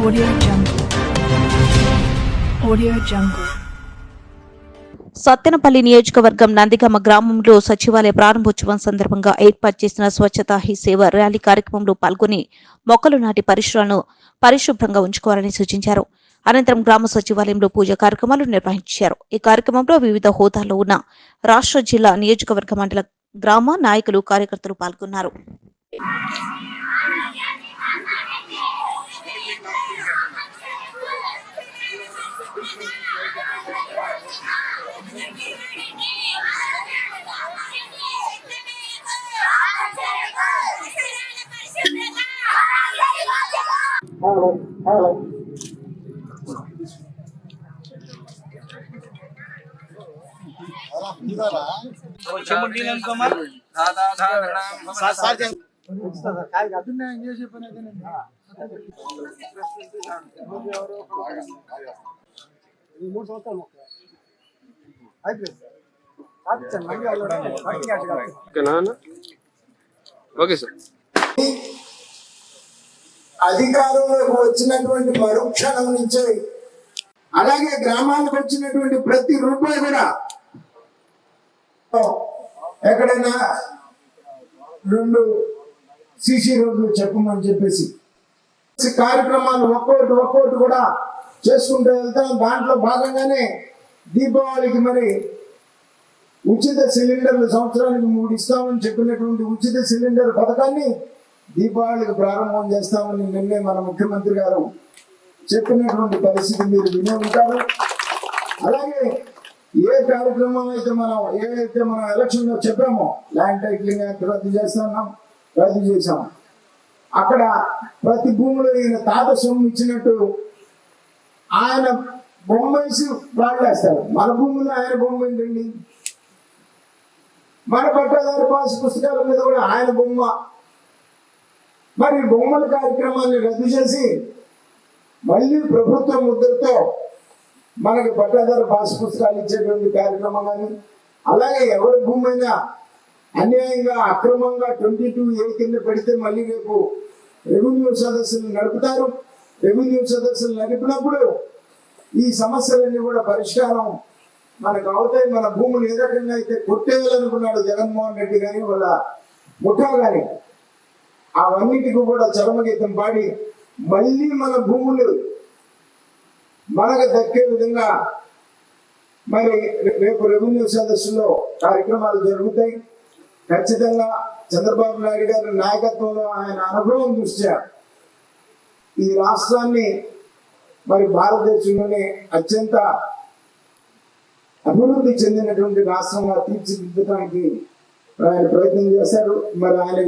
Audio Jungle. Audio Jungle. Sattenapalli నియోజకవర్గం నందిగమ గ్రామంలో సచివాలయ ప్రారంభోత్సవం సందర్భంగా ఏర్పాటు చేసిన స్వచ్ఛతా హీ సేవ ర్యాలీ కార్యక్రమంలో పాల్గొని మొక్కలు నాటి పరిశ్రమను పరిశుభ్రంగా ఉంచుకోవాలని సూచించారు అనంతరం గ్రామ సచివాలయంలో పూజ కార్యక్రమాలు నిర్వహించారు ఈ కార్యక్రమంలో వివిధ హోదాల్లో ఉన్న రాష్ట్ర జిల్లా నియోజకవర్గ మండల గ్రామ నాయకులు కార్యకర్తలు పాల్గొన్నారు మూడు సంవత్సరాలు అయిపోయింది ఆపించండి మళ్ళీ వాళ్ళు వర్కింగ్ యాక్ట్ కాదు. ఓకేనా అన్న? ఓకే సార్ అధికారంలోకి వచ్చినటువంటి మరుక్షణం నుంచే. అలాగే గ్రామాలకు వచ్చినటువంటి ప్రతి రూపాయి కూడా. ఎక్కడైనా రెండు సిసి రోడ్లు చెప్పమని చెప్పేసి. కార్యక్రమాలు ఒక్కోటి ఒక్కోటి కూడా చేసుకుంటూ వెళ్తాం. దాంట్లో భాగంగానే దీపావళికి మరి ఉచిత సిలిండర్లు సంవత్సరానికి మూడు ఇస్తామని చెప్పినటువంటి ఉచిత సిలిండర్ పథకాన్ని దీపావళికి ప్రారంభం చేస్తామని నిన్నే మన ముఖ్యమంత్రి గారు చెప్పినటువంటి పరిస్థితి మీరు వినే ఉంటారు. అలాగే ఏ కార్యక్రమం అయితే మనం ఏదైతే మనం ఎలక్షన్లో చెప్పామో ల్యాండ్ టైటిలింగ్ యాక్ట్ రద్దు చేస్తున్నాం రద్దు చేశాం. అక్కడ ప్రతి భూమిలో ఈయన తాత సొమ్ము ఇచ్చినట్టు ఆయన బొమ్మ వేసి మన భూమిలో ఆయన బొమ్మ ఏంటండి? మన పట్టాదారు పాస్ పుస్తకాల మీద కూడా ఆయన బొమ్మ మరి బొమ్మల కార్యక్రమాన్ని రద్దు చేసి మళ్ళీ ప్రభుత్వ ముద్రతో మనకి పట్టాదారు పాస్ పుస్తకాలు ఇచ్చేటువంటి కార్యక్రమం కానీ అలాగే ఎవరి భూమైనా అన్యాయంగా అక్రమంగా ట్వంటీ టూ ఏ కింద పెడితే మళ్ళీ రేపు రెవెన్యూ సదస్సులు నడుపుతారు. రెవెన్యూ సదస్సులు నడిపినప్పుడు ఈ సమస్యలన్నీ కూడా పరిష్కారం మనకు అవుతాయి. మన భూములు ఏ రకంగా అయితే కొట్టేయాలనుకున్నాడు జగన్మోహన్ రెడ్డి కానీ వాళ్ళ ముఠా కానీ అవన్నిటికీ కూడా చరమగీతం పాడి మళ్ళీ మన భూములు మనకు దక్కే విధంగా మరి రేపు రెవెన్యూ సదస్సులో కార్యక్రమాలు జరుగుతాయి. ఖచ్చితంగా చంద్రబాబు నాయుడు గారి నాయకత్వంలో ఆయన అనుభవం దృష్ట్యా ఈ రాష్ట్రాన్ని మరి భారతదేశంలోనే అత్యంత అభివృద్ధి చెందినటువంటి రాష్ట్రంగా తీర్చిదిద్దడానికి ఆయన ప్రయత్నం చేశారు. మరి ఆయన